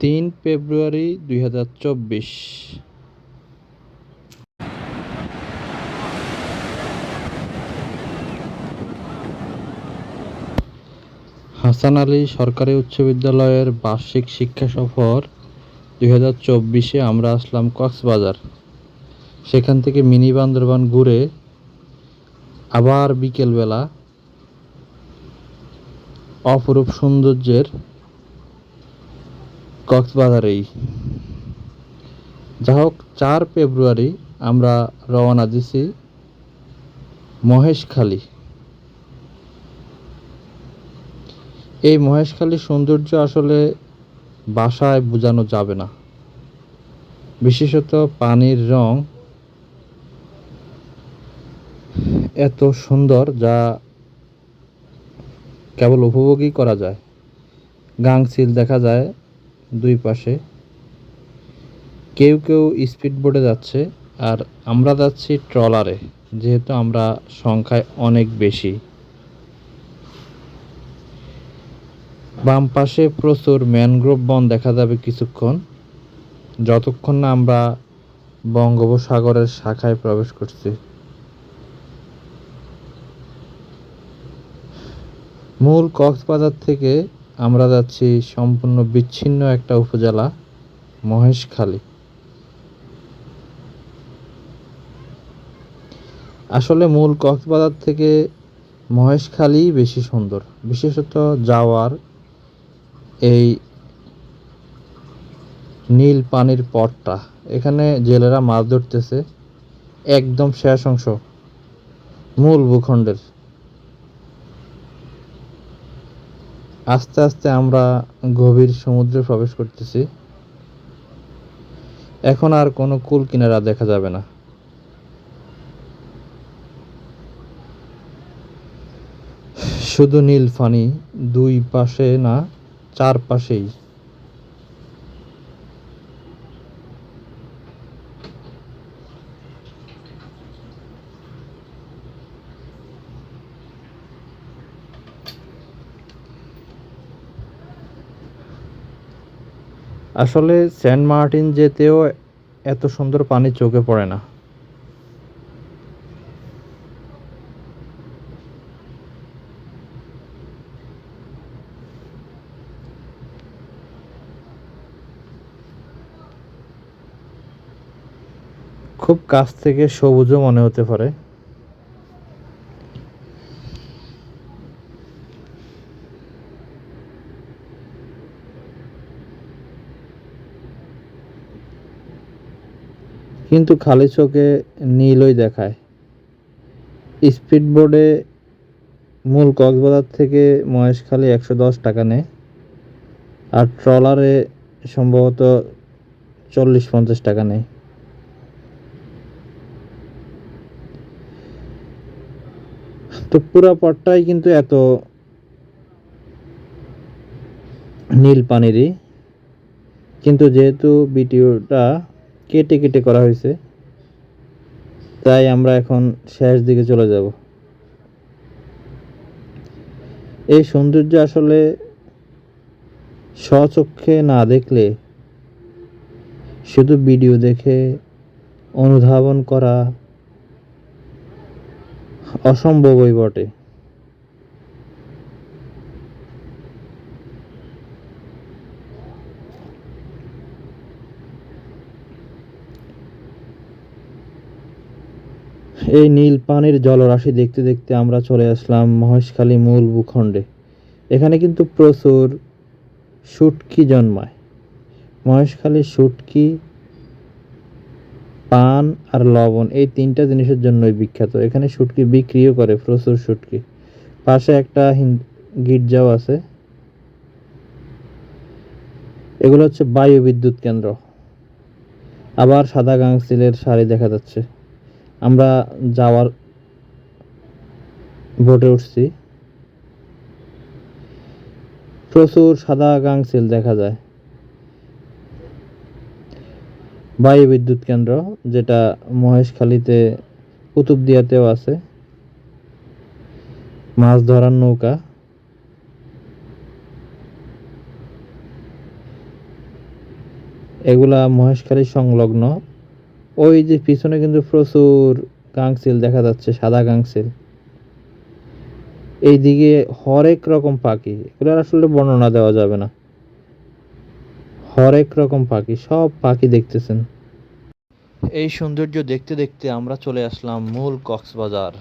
তিন ফেব্রুয়ারি দুই হাজার চব্বিশ। হাসান আলী সরকারি উচ্চ বিদ্যালয়ের বার্ষিক শিক্ষা সফর দুই হাজার চব্বিশে আমরা আসলাম কক্সবাজার। সেখান থেকে মিনি বান্দরবান ঘুরে আবার বিকেলবেলা অপরূপ সৌন্দর্যের কক্সবাজারেই। যা হোক, চার ফেব্রুয়ারি আমরা রওনা দিছি মহেশখালী। এই মহেশখালীর সৌন্দর্য আসলে বাসায় বোঝানো যাবে না। বিশেষত পানির রং এত সুন্দর যা কেবল উপভোগই করা যায়। গাংচিল দেখা যায় দুই পাশে। কেউ কেউ স্পিড বোটে যাচ্ছে আর আমরা যাচ্ছি ট্রলারে, যেহেতু আমরা সংখ্যায় অনেক বেশি। বাম পাশে প্রচুর ম্যানগ্রোভ বন দেখা যাবে কিছুক্ষণ। যতক্ষণ না আমরা বঙ্গোপসাগরের শাখায় প্রবেশ করছি। মূল কক্সবাজার থেকে আমরা যাচ্ছি সম্পূর্ণ বিচ্ছিন্ন একটা উপজেলা, মহেশখালী। আসলে মূল কক্সবাজার থেকে মহেশখালী বেশি সুন্দর, বিশেষত যাওয়ার এই নীল পানির পথটা। এখানে জেলেরা মাছ ধরতেছে, একদম শেষ অংশ মূল ভূখণ্ডের। আস্তে আস্তে আমরা গভীর সমুদ্রে প্রবেশ করতেছি। এখন আর কোনো কুল কিনারা দেখা যাবে না। শুধু নীল ফানি, দুই পাশে না চার আসলে সেন্ট মার্টিন যেতেও এত সুন্দর পানি চোখে পড়ে না। খুব কাছ থেকে সবুজও মনে হতে পারে। কিন্তু খালি চোখে নীলই দেখায়। স্পিড বোর্ডে মূল কক্সবাজার থেকে মহেশখালী একশো দশ টাকা নেয় আর ট্রলারে সম্ভবত চল্লিশ পঞ্চাশ টাকা নেয়। তো পুরো পথটাই কিন্তু এত নীল পানিরই। কিন্তু যেহেতু ভিডিওটা কেটে কেটে করা হয়েছে। তাই আমরা এখন শেষ দিকে চলে যাব। এই সৌন্দর্য আসলে স্বচক্ষে না দেখলে শুধু ভিডিও দেখে অনুধাবন করা অসম্ভবই বটে। এই নীল পানির জলরাশি দেখতে দেখতে আমরা চলে আসলাম মহেশখালী মূল ভূখণ্ডে। এখানে কিন্তু প্রচুর শুটকি জন্মায়। মহেশখালী শুটকি, পান আর লবণ এই তিনটা জিনিসের জন্যই বিখ্যাত। এখানে শুটকি বিক্রিও করে, প্রচুর শুটকি। পাশে একটা গির্জাও আছে। এগুলো হচ্ছে বায়ু বিদ্যুৎ কেন্দ্র। আবার সাদা গাংচিলের শাড়ি দেখা যাচ্ছে। আমরা যাওয়ার বোটে উঠছি। প্রচুর সাদা গাংচিল দেখা যায়। বায়ু বিদ্যুৎ কেন্দ্র, যেটা মহেশখালীতে কুতুবদিয়াতেও আছে। মাছ ধরার নৌকা। এগুলা মহেশখালী সংলগ্ন। ওই যে পিছনে কিন্তু প্রচুর গাংসিল দেখা যাচ্ছে, সাদা গাংসিল এইদিকে হরেক রকম পাখি, এগুলো আসলে বর্ণনা দেওয়া যাবে না। হরেক রকম পাখি, সব পাখি দেখতেছেন। এই সৌন্দর্য দেখতে দেখতে আমরা চলে আসলাম মূল কক্সবাজার।